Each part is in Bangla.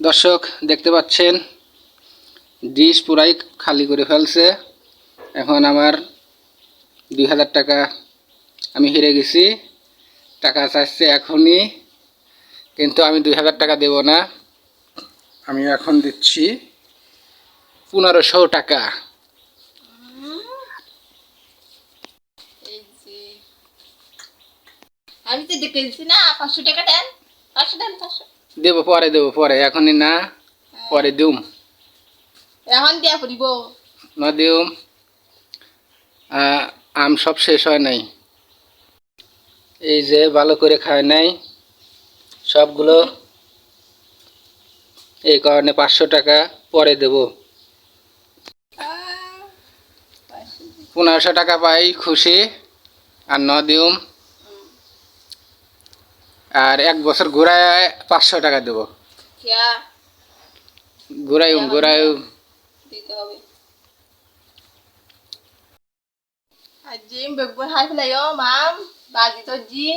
দর্শক, দেখতে পাচ্ছেন, ডিশ পুরাই খালি করে ফেলছে। এখন আমার দুই হাজার টাকা আমি হেরে গেছি। টাকা চাইছে এখনই, কিন্তু আমি দুই হাজার টাকা দেব না। আমি এখন দিচ্ছি পনেরোশো টাকা এই যে আমি তো দেখে দিচ্ছি না পাঁচশো টাকা দেন পাঁচশো দেন পাঁচশো। দেবো পরে দেবো পরে এখনই না পরে দিউম। এখন দিয়া পড়িব না দিউম। আম সব শেষ হয় নাই। এই যে ভালো করে খায় নাই সবগুলো এই কারণে পাঁচশো টাকা পরে দেব। পনেরোশো টাকা পাই খুশি আর ন দিউম। আর এক বছর ঘুরায় পাঁচশো টাকা দেবো। দিতে হবে। আর জিম হাই ফেলাই ও মাম বাজি তো জি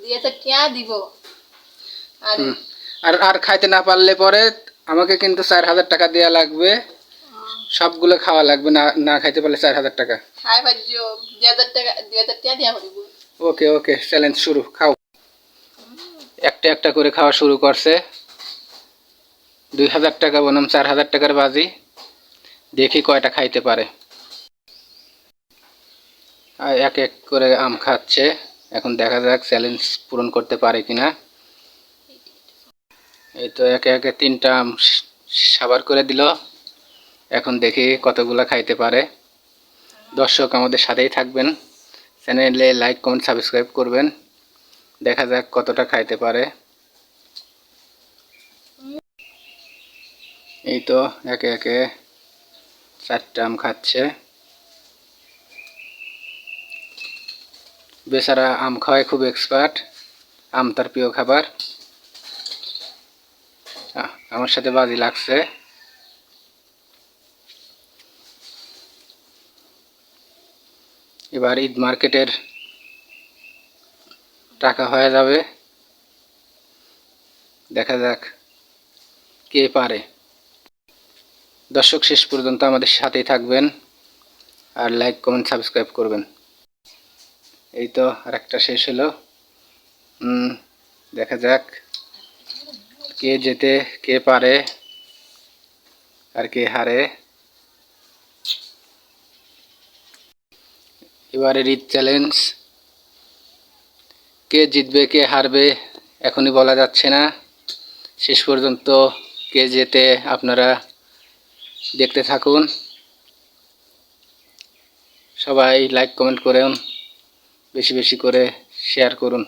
দিয়ে তো টিয়া দিব। আর আর আর খাইতে না পারলে পরে আমাকে কিন্তু চার হাজার টাকা দেওয়া লাগবে। সবগুলো খাওয়া লাগবে না না খাইতে পারলে চার হাজার টাকা। হাই বাজিও দুই হাজার টাকা দুই হাজার টিয়া দিয়া পড়িব ওকে ওকে চ্যালেঞ্জ শুরু খাও। একটা একটা করে খাওয়া শুরু করছে। দুই হাজার টাকা বনাম, চার হাজার টাকার বাজি। দেখি কয়টা খাইতে পারে। এক এক করে আম খাচ্ছে। এখন দেখা যাক চ্যালেঞ্জ পূরণ করতে পারে কিনা। এই তো একে একে তিনটা আম সাবার করে দিল। এখন দেখি কতগুলো খাইতে পারে। দর্শক আমাদের সাথেই থাকবেন। চ্যানেলে লাইক কমেন্ট সাবস্ক্রাইব করবেন। দেখা যাক কতটা খাইতে পারে। এই তো একে একে চারটা আম খাচ্ছে। বেচারা আম খাওয়ায় খুব এক্সপার্ট আম তার প্রিয় খাবার। আমার সাথে বাজি লাগছে। এবার ঈদ মার্কেটের টাকা হয়ে যাবে। দেখা যাক কে পারে। দর্শক, শেষ পর্যন্ত আমাদের সাথেই থাকবেন আর লাইক কমেন্ট সাবস্ক্রাইব করবেন। এই তো আর একটা শেষ হলো। দেখা যাক কে যেতে কে পারে, আর কে হারে। এবারে ঈদ চ্যালেঞ্জ কে জিতবে, কে হারবে, এখনই বলা যাচ্ছে না। শেষ পর্যন্ত কে যেতে আপনারা দেখতে থাকুন। সবাই লাইক কমেন্ট করুন। বেশি বেশি করে শেয়ার করুন।